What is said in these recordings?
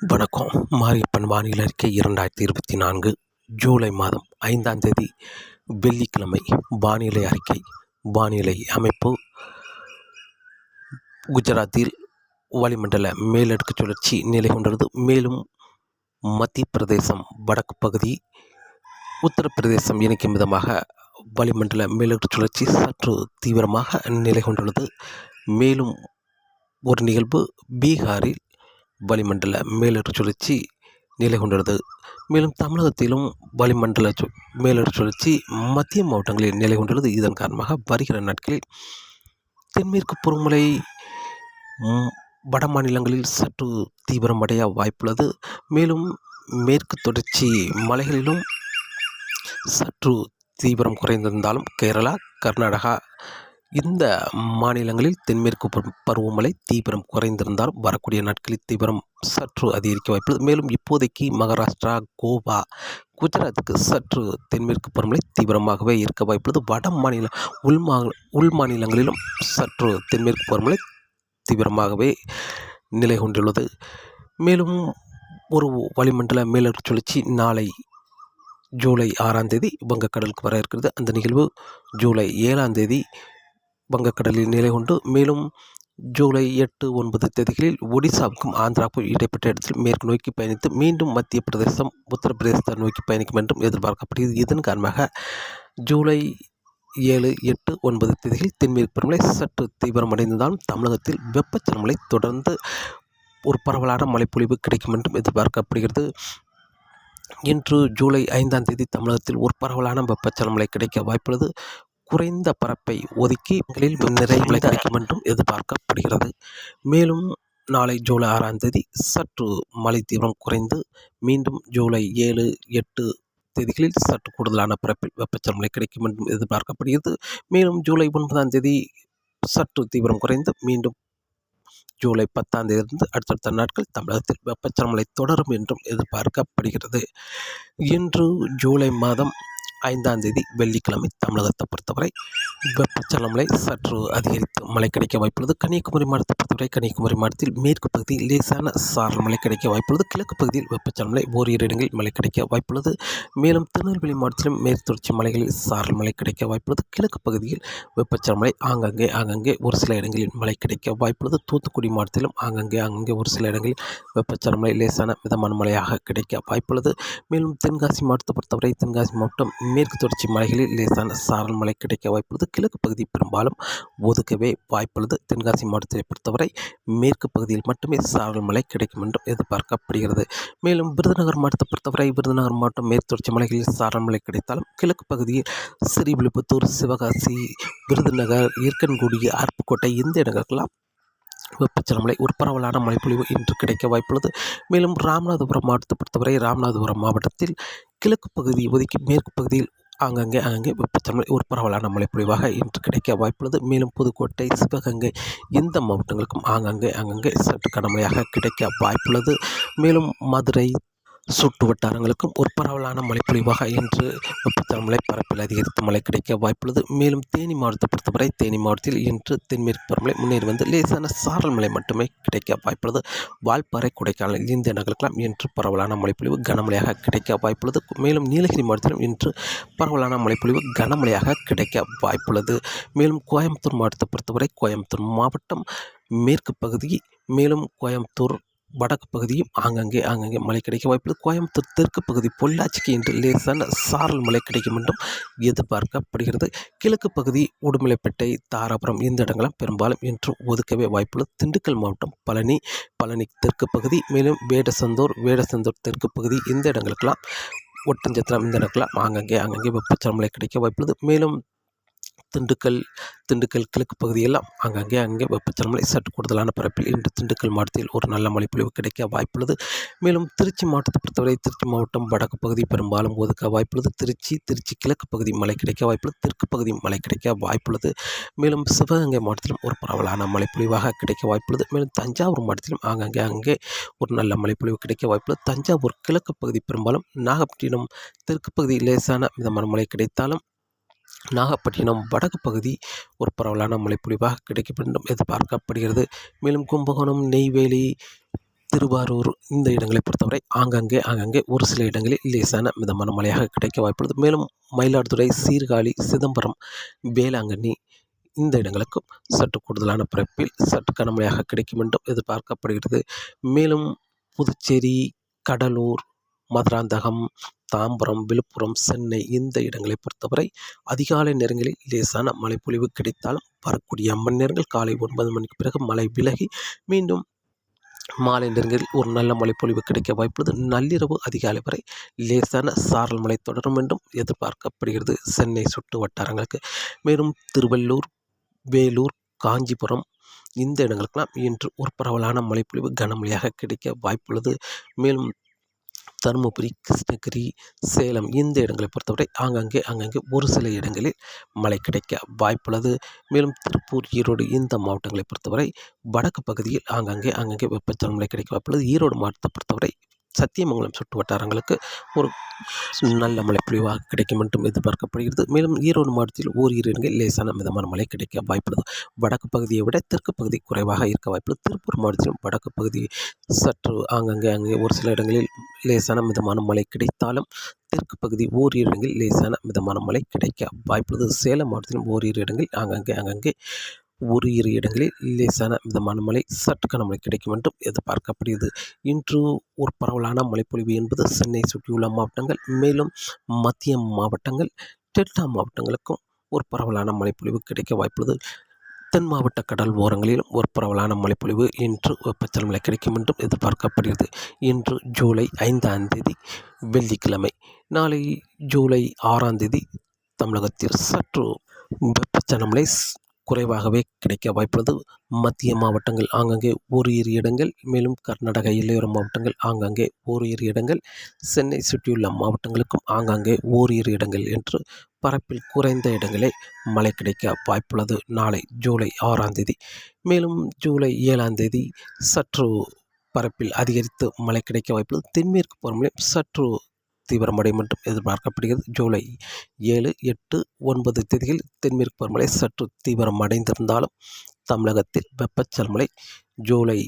வணக்கம். மாரியப்பன் வானிலை அறிக்கை இரண்டாயிரத்தி இருபத்தி நான்கு ஜூலை மாதம் ஐந்தாம் தேதி வெள்ளிக்கிழமை. வானிலை அறிக்கை. வானிலை அமைப்பு. குஜராத்தில் வளிமண்டல மேலடுக்கு சுழற்சி நிலை கொண்டுள்ளது. மேலும் மத்திய பிரதேசம் வடக்கு பகுதி உத்தரப்பிரதேசம் இணைக்கும் விதமாக வளிமண்டல மேலடுக்கு சுழற்சி சற்று தீவிரமாக நிலை கொண்டுள்ளது. மேலும் ஒரு நிகழ்வு பீகாரில் வளிமண்டல மேலடுக்கு சுழற்சி நிலை கொண்டுள்ளது மேலும் தமிழகத்திலும் வளிமண்டல சு மேலடுக்கு சுழற்சி மத்திய மாவட்டங்களில் நிலை கொண்டுள்ளது. இதன் காரணமாக வருகிற நாட்களில் தென்மேற்கு பருவமழை வட மாநிலங்களில் சற்று தீவிரமடைய வாய்ப்புள்ளது. மேலும் மேற்கு தொடர்ச்சி மலைகளிலும் சற்று தீவிரம் குறைந்திருந்தாலும் கேரளா கர்நாடகா இந்த மாநிலங்களில் தென்மேற்கு பருவமழை தீவிரம் குறைந்திருந்தால் வரக்கூடிய நாட்களில் தீவிரம் சற்று அதிகரிக்க வாய்ப்புள்ளது. மேலும் இப்போதைக்கு மகாராஷ்டிரா கோவா குஜராத்துக்கு சற்று தென்மேற்கு பருவமழை தீவிரமாகவே இருக்க வாய்ப்புள்ளது. வட மாநில உள் மா உள் மாநிலங்களிலும் சற்று தென்மேற்கு பருவமழை தீவிரமாகவே நிலை கொண்டுள்ளது. மேலும் ஒரு வளிமண்டல மேலடுக்கு சுழற்சி நாளை ஜூலை ஆறாம் தேதி வங்கக்கடலுக்கு வர இருக்கிறது. அந்த நிகழ்வு ஜூலை ஏழாம் தேதி வங்கக்கடலில் நிலை கொண்டு மேலும் ஜூலை எட்டு ஒன்பது தேதிகளில் ஒடிசாவுக்கும் ஆந்திராவுக்கும் இடைப்பட்ட இடத்தில் மேற்கு நோக்கி பயணித்து மீண்டும் மத்திய பிரதேசம் உத்தரப்பிரதேசத்தை நோக்கி பயணிக்கும் என்றும் எதிர்பார்க்கப்படுகிறது. இதன் காரணமாக ஜூலை ஏழு எட்டு ஒன்பது தேதிகளில் தென்மேற்கு பருவமழை சற்று தீவிரமடைந்ததாலும் தமிழகத்தில் வெப்பச்சலமழை தொடர்ந்து ஒரு பரவலான மழைப்பொழிவு கிடைக்கும் என்றும் எதிர்பார்க்கப்படுகிறது. இன்று ஜூலை ஐந்தாம் தேதி தமிழகத்தில் ஒரு பரவலான வெப்பச்சலமழை கிடைக்க வாய்ப்புள்ளது. குறைந்த பரப்பை ஒதுக்கி முதலில் நிறைய கிடைக்கும் என்றும் எதிர்பார்க்கப்படுகிறது. மேலும் நாளை ஜூலை ஆறாம் தேதி சற்று மழை தீவிரம் குறைந்து மீண்டும் ஜூலை ஏழு எட்டு தேதிகளில் சற்று கூடுதலான பரப்பில் வெப்பச்சலமழை கிடைக்கும் என்றும் எதிர்பார்க்கப்படுகிறது. மேலும் ஜூலை ஒன்பதாம் தேதி சற்று தீவிரம் குறைந்து மீண்டும் ஜூலை பத்தாம் தேதியிலிருந்து அடுத்தடுத்த நாட்கள் தமிழகத்தில் வெப்பச்சலமழை தொடரும் என்றும் எதிர்பார்க்கப்படுகிறது. இன்று ஜூலை மாதம் ஐந்தாம் தேதி வெள்ளிக்கிழமை தமிழகத்தை பொறுத்தவரை வெப்பச்சலமலை சற்று அதிகரித்து மழை கிடைக்க வாய்ப்புள்ளது. கன்னியாகுமரி மாவட்டத்தை பொறுத்தவரை கன்னியாகுமரி மாவட்டத்தில் மேற்கு பகுதியில் லேசான சாரல் மழை கிடைக்க வாய்ப்புள்ளது. கிழக்கு பகுதியில் வெப்பச்சலமலை ஓரிரு இடங்களில் மழை கிடைக்க வாய்ப்புள்ளது. மேலும் திருநெல்வேலி மாவட்டத்திலும் மேற்கு தொடர்ச்சி மலைகளில் சாரல் மழை கிடைக்க வாய்ப்புள்ளது. கிழக்கு பகுதியில் வெப்பச்சலமலை ஆங்காங்கே ஆங்காங்கே ஒரு சில இடங்களில் மழை கிடைக்க வாய்ப்புள்ளது. தூத்துக்குடி மாவட்டத்திலும் ஆங்காங்கே ஆங்காங்கே ஒரு சில இடங்களில் வெப்பச்சலமலை லேசான மிதமான மழையாக கிடைக்க வாய்ப்புள்ளது. மேலும் தென்காசி மாவட்டத்தை பொறுத்தவரை தென்காசி மாவட்டம் மேற்கு தொடர்ச்சி மலைகளில் லேசான சாரல் மழை கிடைக்க வாய்ப்புள்ளது. கிழக்கு பகுதி பெரும்பாலும் ஒதுக்கவே வாய்ப்புள்ளது. தென்காசி மாவட்டத்தை பொறுத்தவரை மேற்கு பகுதியில் மட்டுமே சாரல் மழை கிடைக்கும் என்றும் எதிர்பார்க்கப்படுகிறது. மேலும் விருதுநகர் மாவட்டத்தை பொறுத்தவரை விருதுநகர் மாவட்டம் மேற்கு தொடர்ச்சி மலைகளில் சாரல் மழை கிடைத்தாலும் கிழக்கு பகுதியில் ஸ்ரீவில்லிபுத்தூர் சிவகாசி விருதுநகர் ஈர்க்கன்குடி அருப்புக்கோட்டை இந்த இடங்களுக்கெல்லாம் வெப்பச்சலமழை ஒரு பரவலான மழைப்பொழிவு இன்று கிடைக்க வாய்ப்புள்ளது. மேலும் ராமநாதபுரம் மாவட்டத்தை பொறுத்தவரை ராமநாதபுரம் மாவட்டத்தில் கிழக்கு பகுதி ஒதுக்கி மேற்கு பகுதியில் ஆங்கங்கே அங்கங்கே வெப்பத்தன்மை ஒரு பரவலான மழைப்பொழிவாக இன்று கிடைக்க வாய்ப்புள்ளது. மேலும் புதுக்கோட்டை சிவகங்கை இந்த மாவட்டங்களுக்கும் ஆங்காங்கே அங்கங்கே சற்று கனமழையாக கிடைக்க வாய்ப்புள்ளது. மேலும் மதுரை சுற்று வட்டாரங்களுக்கும் ஒரு பரவலான மழைப்பொழிவாக இன்று வெப்பச்சலமழை பரப்பில் அதிகரித்து மழை கிடைக்க வாய்ப்புள்ளது. மேலும் தேனி மாவட்டத்தை பொறுத்தவரை தேனி மாவட்டத்தில் இன்று தென்மேற்கு பருவமழை முன்னேறி வந்து லேசான சாரல் மழை மட்டுமே கிடைக்க வாய்ப்புள்ளது. வால்பாறை கொடைக்கானல் இந்த நகருக்கெல்லாம் இன்று பரவலான மழைப்பொழிவு கனமழையாக கிடைக்க வாய்ப்புள்ளது. மேலும் நீலகிரி மாவட்டத்திலும் இன்று பரவலான மழைப்பொழிவு கனமழையாக கிடைக்க வாய்ப்புள்ளது. மேலும் கோயம்புத்தூர் மாவட்டத்தை பொறுத்தவரை கோயம்புத்தூர் மாவட்டம் மேற்கு பகுதி மேலும் கோயம்புத்தூர் வடக்கு பகுதியும் ஆங்காங்கே ஆங்காங்கே மழை கிடைக்க வாய்ப்புள்ளது. கோயம்புத்தூர் தெற்கு பகுதி பொள்ளாச்சிக்கு இன்று லேசான சாரல் மழை கிடைக்கும் என்றும் எதிர்பார்க்கப்படுகிறது. கிழக்கு பகுதி உடுமலைப்பேட்டை தாராபுரம் இந்த இடங்களாம் பெரும்பாலும் இன்று ஒதுக்கவே வாய்ப்புள்ளது. திண்டுக்கல் மாவட்டம் பழனி பழனி தெற்கு பகுதி மேலும் வேடசந்தூர் வேடசந்தூர் தெற்கு பகுதி இந்த இடங்களுக்கெல்லாம் ஒட்டஞ்சத்திரம் இந்த இடங்களெலாம் ஆங்காங்கே ஆங்காங்கே வெப்பச்சலமழை கிடைக்க வாய்ப்புள்ளது. மேலும் திண்டுக்கல் திண்டுக்கல் கிழக்கு பகுதியெல்லாம் அங்கங்கே அங்கே வெப்பச்சலமலை சற்று கூடுதலான பரப்பில் இன்று திண்டுக்கல் மாவட்டத்தில் ஒரு நல்ல மழைப்பொழிவு கிடைக்க வாய்ப்புள்ளது. மேலும் திருச்சி மாவட்டத்தை பொறுத்தவரை திருச்சி மாவட்டம் வடக்கு பகுதி பெரும்பாலும் ஒதுக்க வாய்ப்புள்ளது. திருச்சி திருச்சி கிழக்கு பகுதி மழை கிடைக்க வாய்ப்புள்ளது. தெற்கு பகுதி மழை கிடைக்க வாய்ப்புள்ளது. மேலும் சிவகங்கை மாவட்டத்திலும் ஒரு பரவலான மழைப்பொழிவாக கிடைக்க வாய்ப்புள்ளது. மேலும் தஞ்சாவூர் மாவட்டத்திலும் ஆங்காங்கே அங்கே ஒரு நல்ல மழைப்பொழிவு கிடைக்க வாய்ப்புள்ளது. தஞ்சாவூர் கிழக்கு பகுதி பெரும்பாலும் நாகப்பட்டினம் தெற்கு பகுதி லேசான மிதமான மழை கிடைத்தாலும் நாகப்பட்டினம் வடக்கு பகுதி ஒரு பரவலான மழைப்பொழிவாக கிடைக்கும் என்றும் எதிர்பார்க்கப்படுகிறது. மேலும் கும்பகோணம் நெய்வேலி திருவாரூர் இந்த இடங்களை பொறுத்தவரை ஆங்காங்கே ஆங்காங்கே ஒரு சில இடங்களில் லேசான மிதமான மழையாக கிடைக்க வாய்ப்புள்ளது. மேலும் மயிலாடுதுறை சீர்காழி சிதம்பரம் வேளாங்கண்ணி இந்த இடங்களுக்கும் சற்று கூடுதலான பிறப்பில் சற்று கனமழையாக கிடைக்கும் என்றும் எதிர்பார்க்கப்படுகிறது. மேலும் புதுச்சேரி கடலூர் மதுராந்தகம் தாம்பரம் விழுப்புரம் சென்னை இந்த இடங்களை பொறுத்தவரை அதிகாலை நேரங்களில் லேசான மழைப்பொழிவு கிடைத்தாலும் வரக்கூடிய மணி நேரங்கள் காலை ஒன்பது மணிக்கு பிறகு மழை விலகி மீண்டும் மாலை நேரங்களில் ஒரு நல்ல மழைப்பொழிவு கிடைக்க வாய்ப்புள்ளது. நள்ளிரவு அதிகாலை வரை லேசான சாரல் மழை தொடரும் என்றும் எதிர்பார்க்கப்படுகிறது சென்னை சுற்று வட்டாரங்களுக்கு. மேலும் திருவள்ளூர் வேலூர் காஞ்சிபுரம் இந்த இடங்களுக்கெல்லாம் இன்று ஒரு பரவலான மழைப்பொழிவு கனமழையாக கிடைக்க வாய்ப்புள்ளது. மேலும் தருமபுரி கிருஷ்ணகிரி சேலம் இந்த இடங்களை பொறுத்தவரை ஆங்காங்கே அங்கங்கே ஒரு சில இடங்களில் மழை கிடைக்க வாய்ப்புள்ளது. மேலும் திருப்பூர் ஈரோடு இந்த மாவட்டங்களை பொறுத்தவரை வடக்கு பகுதியில் ஆங்காங்கே அங்கங்கே வெப்பச்சலன மழை கிடைக்க வாய்ப்புள்ளது. ஈரோடு மாவட்டத்தை பொறுத்தவரை சத்தியமங்கலம் சுற்று வட்டாரங்களுக்கு ஒரு நல்ல மழை பொழிவாக கிடைக்கும் என்றும் எதிர்பார்க்கப்படுகிறது. மேலும் ஈரோடு மாவட்டத்தில் ஓரிரு இடங்களில் லேசான மிதமான மழை கிடைக்க வாய்ப்புள்ளது. வடக்கு பகுதியை விட தெற்கு பகுதி குறைவாக இருக்க வாய்ப்புள்ளது திருப்பூர் மாவட்டத்திலும் வடக்கு பகுதி சற்று ஆங்கங்கே அங்கே ஒரு சில இடங்களில் லேசான மிதமான மழை கிடைத்தாலும் தெற்கு பகுதி ஓரிரு இடங்களில் லேசான மிதமான மழை கிடைக்க வாய்ப்புள்ளது. சேலம் மாவட்டத்திலும் ஓரிரு இடங்களில் ஆங்கங்கே அங்கங்கே ஒரு இரு இடங்களில் லேசான விதமான மழை சற்று கனமழை கிடைக்கும் என்றும் எதிர்பார்க்கப்படுகிறது. இன்று ஒரு பரவலான மழைப்பொழிவு என்பது சென்னை சுற்றியுள்ள மாவட்டங்கள் மேலும் மத்திய மாவட்டங்கள் டெல்டா மாவட்டங்களுக்கும் ஒரு பரவலான மழைப்பொழிவு கிடைக்க வாய்ப்புள்ளது. தென் மாவட்ட கடல் ஓரங்களிலும் ஒரு பரவலான மழைப்பொழிவு இன்று வெப்பச்சலமழை கிடைக்கும் என்றும் எதிர்பார்க்கப்படுகிறது. இன்று ஜூலை ஐந்தாம் தேதி வெள்ளிக்கிழமை நாளை ஜூலை ஆறாம் தேதி தமிழகத்தில் சற்று வெப்பச்சலமலை குறைவாகவே கிடைக்க வாய்ப்புள்ளது. மத்திய மாவட்டங்கள் ஆங்காங்கே ஒரு இரு இடங்கள் மேலும் கர்நாடக எல்லையோர மாவட்டங்கள் ஆங்காங்கே ஒரு இரு இடங்கள் சென்னை சுற்றியுள்ள மாவட்டங்களுக்கும் ஆங்காங்கே ஓரிரு இடங்கள் என்று பரப்பில் குறைந்த இடங்களே மழை கிடைக்க வாய்ப்புள்ளது. நாளை ஜூலை ஆறாம் தேதி மேலும் ஜூலை ஏழாம் தேதி சற்று பரப்பில் அதிகரித்து மழை கிடைக்க வாய்ப்புள்ளது. தென்மேற்கு பருவமழை சற்று தீவிரமடையும் என்றும் எதிர்பார்க்கப்படுகிறது. ஜூலை ஏழு எட்டு ஒன்பது தேதிகளில் தென்மேற்கு பருவமழை சற்று தீவிரம் அடைந்திருந்தாலும் தமிழகத்தில் வெப்பச்சலமழை ஜூலை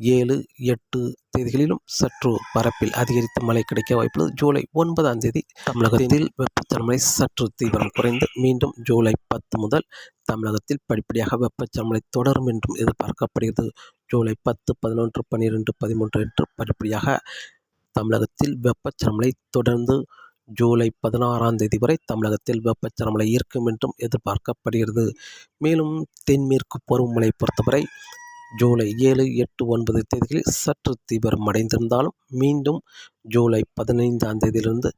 ஏழு எட்டு தேதிகளிலும் சற்று பரப்பில் அதிகரித்த மழை கிடைக்க வாய்ப்புள்ளது. ஜூலை ஒன்பதாம் தேதி தமிழகத்தில் வெப்பச்சலமழை சற்று தீவிரம் குறைந்து மீண்டும் ஜூலை பத்து முதல் தமிழகத்தில் படிப்படியாக வெப்பச்சலமழை தொடரும் என்றும் எதிர்பார்க்கப்படுகிறது. ஜூலை பத்து பதினொன்று பன்னிரெண்டு பதிமூன்று என்று படிப்படியாக தமிழகத்தில் வெப்பச்சரமலை தொடர்ந்து ஜூலை பதினாறாம் தேதி வரை தமிழகத்தில் வெப்பச்சலமழை இருக்கும் என்றும் எதிர்பார்க்கப்படுகிறது. மேலும் தென்மேற்கு பருவமழை பொறுத்தவரை ஜூலை ஏழு எட்டு ஒன்பது தேதிகளில் சற்று தீவிரம் அடைந்திருந்தாலும் மீண்டும் ஜூலை பதினைந்தாம் தேதியிலிருந்து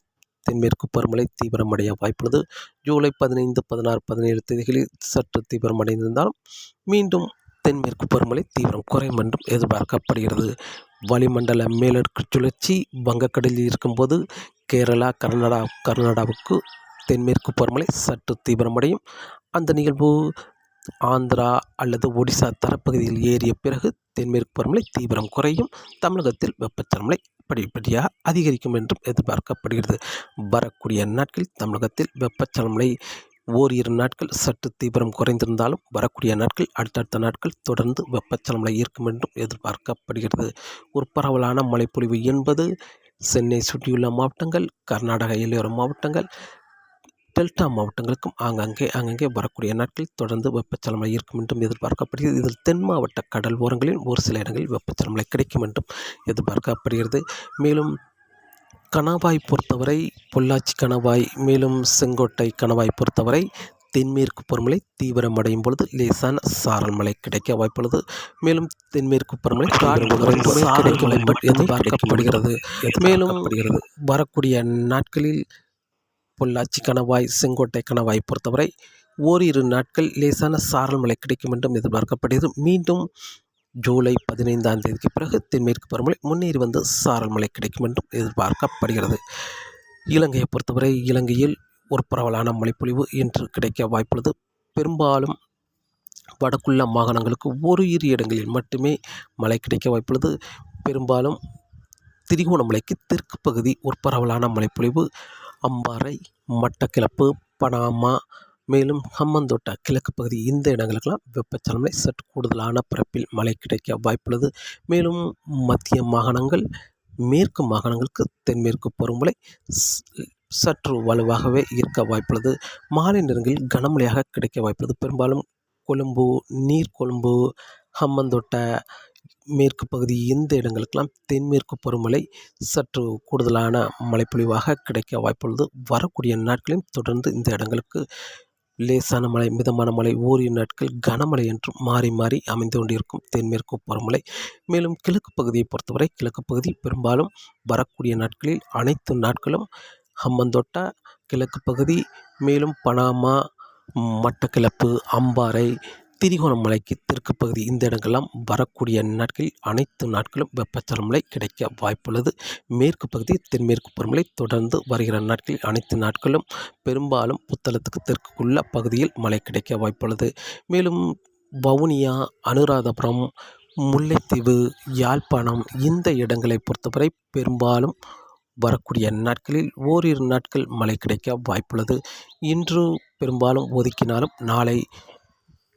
தென்மேற்கு பருவமழை தீவிரமடைய வாய்ப்புள்ளது. ஜூலை பதினைந்து பதினாறு பதினேழு தேதிகளில் சற்று தீவிரம் அடைந்திருந்தாலும் மீண்டும் தென்மேற்கு பருவமழை தீவிரம் குறையும் என்றும் எதிர்பார்க்கப்படுகிறது. வளிமண்டல மேலடுக்கு சுழற்சி வங்கக்கடலில் இருக்கும்போது கேரளா கர்நாடகா கர்நாடகாவுக்கு தென்மேற்கு பருவமழை சற்று தீவிரமடையும். அந்த நிகழ்வு ஆந்திரா அல்லது ஒடிசா தரப்பகுதியில் ஏறிய பிறகு தென்மேற்கு பருவமழை தீவிரம் குறையும். தமிழகத்தில் வெப்பச்சலமழை படிப்படியாக அதிகரிக்கும் என்றும் எதிர்பார்க்கப்படுகிறது. வரக்கூடிய நாட்களில் தமிழகத்தில் வெப்பச்சலமலை ஓரிரு நாட்கள் சற்று தீவிரம் குறைந்திருந்தாலும் வரக்கூடிய நாட்கள் அடுத்தடுத்த நாட்கள் தொடர்ந்து வெப்பச்சலமலை இருக்கும் என்றும் எதிர்பார்க்கப்படுகிறது. ஒரு பரவலான மழைப்பொழிவு என்பது சென்னை சுற்றியுள்ள மாவட்டங்கள் கர்நாடக எல்லையோர மாவட்டங்கள் டெல்டா மாவட்டங்களுக்கும் ஆங்காங்கே ஆங்காங்கே வரக்கூடிய நாட்களில் தொடர்ந்து வெப்பச்சலமலை இருக்கும் என்றும் எதிர்பார்க்கப்படுகிறது. இதில் தென் மாவட்ட கடல் ஓரங்களில் ஒரு சில இடங்களில் வெப்பச்சலமலை கிடைக்கும் என்றும் எதிர்பார்க்கப்படுகிறது. மேலும் கணவாய் பொறுத்தவரை பொள்ளாச்சி கணவாய் மேலும் செங்கோட்டை கணவாய் பொறுத்தவரை தென்மேற்கு பருவமழை தீவிரமடையும் பொழுது லேசான சாரல் மழை கிடைக்க வாய்ப்புள்ளது மேலும் தென்மேற்கு பருவமழை எதிர்பார்க்கப்படுகிறது. மேலும் வரக்கூடிய நாட்களில் பொள்ளாச்சி கணவாய் செங்கோட்டை கணவாய் பொறுத்தவரை ஓரிரு நாட்கள் லேசான சாரல் மழை கிடைக்கும் என்றும் எதிர்பார்க்கப்படுகிறது. மீண்டும் ஜூலை பதினைந்தாம் தேதிக்கு பிறகு தென்மேற்கு பருவமழை முன்னேறி வந்து சாரல் மழை கிடைக்கும் என்றும் எதிர்பார்க்கப்படுகிறது. இலங்கையை பொறுத்தவரை இலங்கையில் ஒரு பரவலான மழைப்பொழிவு இன்று கிடைக்க வாய்ப்புள்ளது. பெரும்பாலும் வடக்குள்ள மாகாணங்களுக்கு ஒரு இரு இடங்களில் மட்டுமே மழை கிடைக்க வாய்ப்புள்ளது. பெரும்பாலும் திரிகோணமலைக்கு தெற்கு பகுதி ஒரு பரவலான மழைப்பொழிவு. அம்பாறை மட்டக்கிளப்பு பனாமா மேலும் ஹம்மந்தோட்டா கிழக்கு பகுதி இந்த இடங்களுக்கெல்லாம் வெப்பச்சலனை சற்று கூடுதலான பரப்பில் மழை கிடைக்க வாய்ப்புள்ளது. மேலும் மத்திய மாகாணங்கள் மேற்கு மாகாணங்களுக்கு தென்மேற்கு பருவமழை சற்று வலுவாகவே இருக்க வாய்ப்புள்ளது. மாலை நேரங்களில் கனமழையாக கிடைக்க வாய்ப்புள்ளது. பெரும்பாலும் கொழும்பு நீர்கொழும்பு ஹம்மந்தோட்ட மேற்கு பகுதி இந்த இடங்களுக்கெல்லாம் தென்மேற்கு பருவமழை சற்று கூடுதலான மழைப்பொழிவாக கிடைக்க வாய்ப்புள்ளது. வரக்கூடிய நாட்களையும் தொடர்ந்து இந்த இடங்களுக்கு லேசான மழை மிதமான மழை ஓரிரு நாட்கள் கனமழை என்றும் மாறி மாறி அமைந்து கொண்டிருக்கும் தென்மேற்கு பருவமழை மேலும் கிழக்கு பகுதியை பொறுத்தவரை கிழக்கு பகுதி பெரும்பாலும் வரக்கூடிய நாட்களில் அனைத்து நாட்களும் ஹம்மந்தோட்டா கிழக்கு பகுதி மேலும் பனாமா மட்டக்கிளப்பு அம்பாறை திரிகோணமலைக்கு தெற்கு பகுதி இந்த இடங்கள்லாம் வரக்கூடிய நாட்களில் அனைத்து நாட்களும் வெப்பச்சலமலை கிடைக்க வாய்ப்புள்ளது. மேற்கு பகுதி தென்மேற்கு பருவமழை தொடர்ந்து வருகிற நாட்களில் அனைத்து நாட்களும் பெரும்பாலும் புத்தளத்துக்கு தெற்குள்ள பகுதியில் மழை கிடைக்க வாய்ப்புள்ளது. மேலும் வவுனியா அனுராதபுரம் முல்லைத்தீவு யாழ்ப்பாணம் இந்த இடங்களை பொறுத்தவரை பெரும்பாலும் வரக்கூடிய நாட்களில் ஓரிரு நாட்கள் மழை கிடைக்க வாய்ப்புள்ளது. இன்று பெரும்பாலும் ஒதுக்கினாலும் நாளை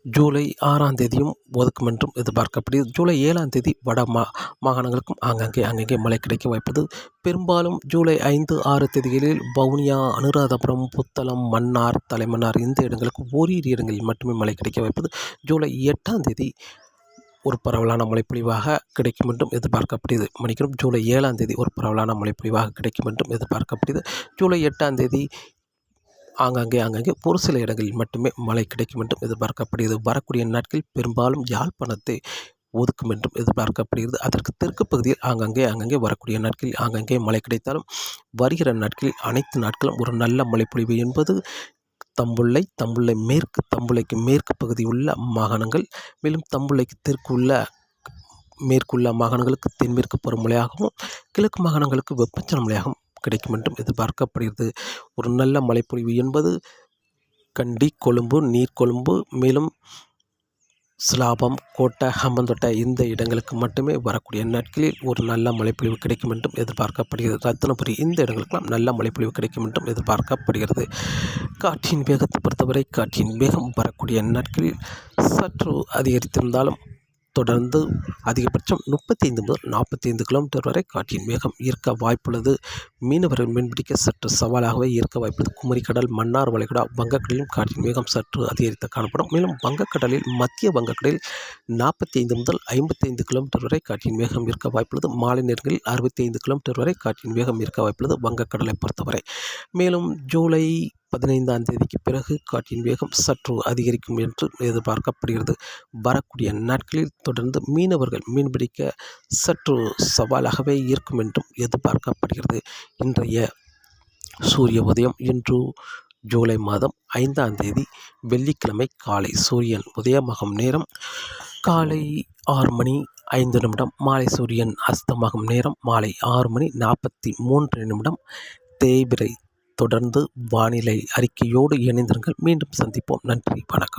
ஜூலை ஆறாம் தேதியும் ஒதுக்கும் என்றும் எதிர்பார்க்கப்படுகிறது. ஜூலை ஏழாம் தேதி வட மா மாகாணங்களுக்கும் ஆங்காங்கே அங்கங்கே மழை கிடைக்க வாய்ப்பது. பெரும்பாலும் ஜூலை ஐந்து ஆறு தேதிகளில் வவுனியா அனுராதபுரம் புத்தளம் மன்னார் தலைமன்னார் இந்த இடங்களுக்கு ஓரிரு இடங்களில் மட்டுமே மழை கிடைக்க வாய்ப்பது. ஜூலை எட்டாம் தேதி ஒரு பரவலான மழைப்பொழிவாக கிடைக்கும் என்றும் எதிர்பார்க்கப்படுகிறது. மணிக்கிறோம் ஜூலை ஏழாம் தேதி ஒரு பரவலான மழைப்பொழிவாக கிடைக்கும் என்றும் எதிர்பார்க்கப்படுகிறது. ஜூலை எட்டாம் தேதி ஆங்காங்கே ஆங்காங்கே ஒரு சில இடங்களில் மட்டுமே மழை கிடைக்கும் என்றும் எதிர்பார்க்கப்படுகிறது. வரக்கூடிய நாட்களில் பெரும்பாலும் யாழ்ப்பாணத்தை ஒதுக்கும் என்றும் எதிர்பார்க்கப்படுகிறது. அதற்கு தெற்கு பகுதியில் ஆங்காங்கே ஆங்காங்கே வரக்கூடிய நாட்களில் ஆங்காங்கே மழை கிடைத்தாலும் வருகிற நாட்களில் அனைத்து நாட்களும் ஒரு நல்ல மழைப்பொழிவு என்பது தம்புள்ளை தம்புள்ளை மேற்கு தம்புள்ளைக்கு மேற்கு பகுதி உள்ள மாகாணங்கள் மேலும் தம்புள்ளைக்கு தெற்கு உள்ள மேற்குள்ள மாகாணங்களுக்கு தென்மேற்கு பருவமழையாகவும் கிழக்கு மாகாணங்களுக்கு வெப்பச்சல மழையாகவும் கிடைக்கும் என்றும் எதிர்பார்க்கப்படுகிறது. ஒரு நல்ல மழைப்பொழிவு என்பது கண்டி கொழும்பு நீர்கொழும்பு மேலும் சிலாபம் கோட்டை ஹம்பந்தோட்டை இந்த இடங்களுக்கு மட்டுமே வரக்கூடிய நாட்களில் ஒரு நல்ல மழைப்பொழிவு கிடைக்கும் என்றும் எதிர்பார்க்கப்படுகிறது. ரத்தினபுரி இந்த இடங்களுக்கெல்லாம் நல்ல மழைப்பொழிவு கிடைக்கும் என்றும் எதிர்பார்க்கப்படுகிறது. காற்றின் வேகத்தை பொறுத்தவரை காற்றின் வேகம் வரக்கூடிய நாட்களில் சற்று அதிகரித்திருந்தாலும் தொடர்ந்து அதிகபட்சம் முப்பத்தைந்து முதல் நாற்பத்தைந்து கிலோமீட்டர் வரை காற்றின் வேகம் இருக்க வாய்ப்புள்ளது. மீனவர்கள் மீன்பிடிக்க சற்று சவாலாகவே இருக்க வாய்ப்புள்ளது. குமரிக்கடல் மன்னார் வளைகுடா வங்கக்கடலிலும் காற்றின் வேகம் சற்று அதிகரித்து காணப்படும். மேலும் வங்கக்கடலில் மத்திய வங்கக்கடலில் நாற்பத்தி ஐந்து முதல் ஐம்பத்தைந்து கிலோமீட்டர் வரை காற்றின் வேகம் இருக்க வாய்ப்புள்ளது. மாலை நேரங்களில் அறுபத்தி ஐந்து கிலோமீட்டர் வரை காற்றின் வேகம் இருக்க வாய்ப்புள்ளது வங்கக்கடலை பொறுத்தவரை. மேலும் ஜூலை பதினைந்தாம் தேதிக்கு பிறகு காற்றின் வேகம் சற்று அதிகரிக்கும் என்று எதிர்பார்க்கப்படுகிறது. வரக்கூடிய நாட்களில் தொடர்ந்து மீனவர்கள் மீன்பிடிக்க சற்று சவாலாகவே இருக்கும் என்றும் எதிர்பார்க்கப்படுகிறது. இன்றைய சூரிய உதயம் இன்று ஜூலை மாதம் ஐந்தாம் தேதி வெள்ளிக்கிழமை காலை சூரியன் உதயமாகும் நேரம் காலை ஆறு மணி ஐந்து நிமிடம் மாலை சூரியன் அஸ்தமாகும் நேரம் மாலை ஆறு மணி நாற்பத்தி மூன்று நிமிடம். தேய்பிரை தொடர்ந்து வானிலை அறிக்கையோடு இணைந்திருங்கள். மீண்டும் சந்திப்போம். நன்றி. வணக்கம்.